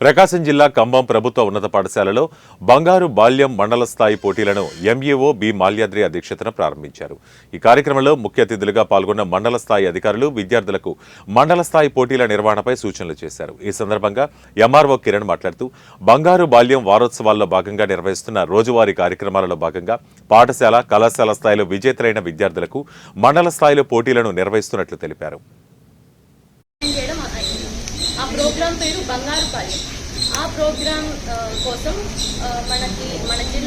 ప్రకాశం జిల్లా కంబం ప్రభుత్వ ఉన్నత పాఠశాలలో బంగారు బాల్యం మండల స్థాయి పోటీలను ఎంఈఓ బి మాల్యాద్రి అధ్యక్షతన ప్రారంభించారు. ఈ కార్యక్రమంలో ముఖ్య అతిథులుగా పాల్గొన్న మండల స్థాయి అధికారులు విద్యార్థులకు మండల స్థాయి పోటీల నిర్వహణపై సూచనలు చేశారు. ఈ సందర్భంగా ఎంఆర్ఓ కిరణ్ మాట్లాడుతూ బంగారు బాల్యం వారోత్సవాల్లో భాగంగా నిర్వహిస్తున్న రోజువారీ కార్యక్రమాలలో భాగంగా పాఠశాల కళాశాల స్థాయిలో విజేతలైన విద్యార్థులకు మండల స్థాయిలో పోటీలను నిర్వహిస్తున్నట్లు తెలిపారు. ఆ ప్రోగ్రాం పేరు బంగారు పాలెం ఆ ప్రోగ్రాం ఆ, కోసం మనకి మన జిల్లా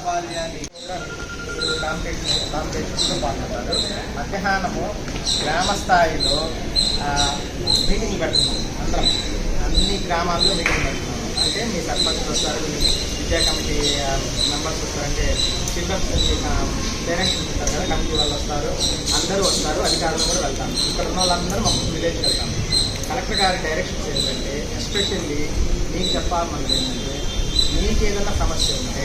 బంగారు బాల్యాన్ని కాంపిటీషన్ కాంపిటీషన్లో మధ్యాహ్నము గ్రామ స్థాయిలో మీటింగ్ పెడుతున్నాం అందరం. అన్ని గ్రామాల్లో మీటింగ్ పెడుతున్నాం. అంటే మీ సర్పంచ్ వస్తారు మీ విద్యా కమిటీ మెంబర్స్ వస్తారు. అంటే చిల్డ్రన్స్ పేరెంట్స్ ఉంటారు కదా కమిటీ వాళ్ళు వస్తారు. అందరూ వస్తారు అధికారులు కూడా వెళ్తాం ఇక్కడ ఉన్న వాళ్ళందరూ మా విలేజ్కి వెళ్తాం కలెక్టర్ గారి డైరెక్షన్స్ ఏంటంటే ఎస్పెషల్లీ మీకు చెప్పాలన్నది ఏంటంటే మీకు ఏదైనా సమస్య ఉంటే